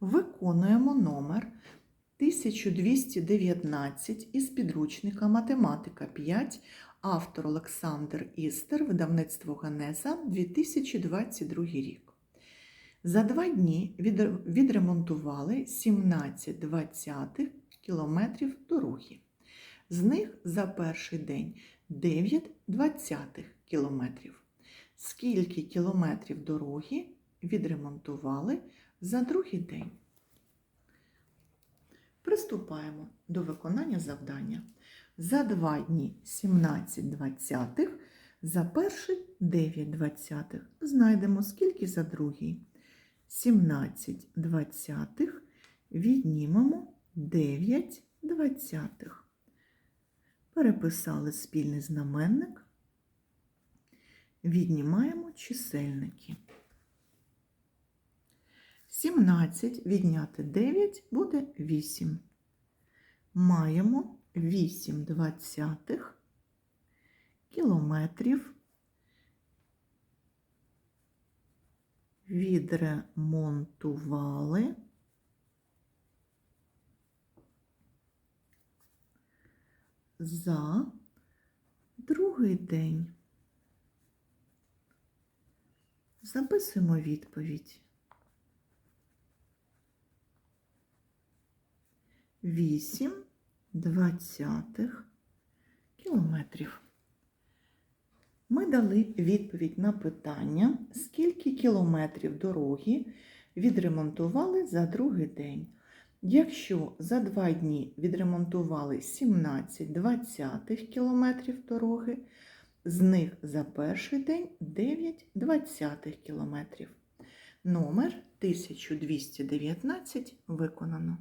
Виконуємо номер 1219 із підручника Математика 5, автор Олександр Істер, видавництво Генеза, 2022 рік. За два дні відремонтували 17 двадцятих кілометрів дороги. З них за перший день 9 двадцятих кілометрів. Скільки кілометрів дороги відремонтували за другий день? Приступаємо до виконання завдання. За два дні 17 двадцятих, за перший 9 двадцятих. Знайдемо, скільки за другий. 17 двадцятих віднімемо 9 двадцятих. Переписали спільний знаменник. Віднімаємо чисельники. 17 відняти 9 буде 8. Маємо 8 двадцятих кілометрів відремонтували за другий день. Записуємо відповідь. Вісім двадцятих кілометрів. Ми дали відповідь на питання, скільки кілометрів дороги відремонтували за другий день. Якщо за два дні відремонтували 17 двадцятих кілометрів дороги, з них за перший день 9 двадцятих кілометрів. Номер 1219 виконано.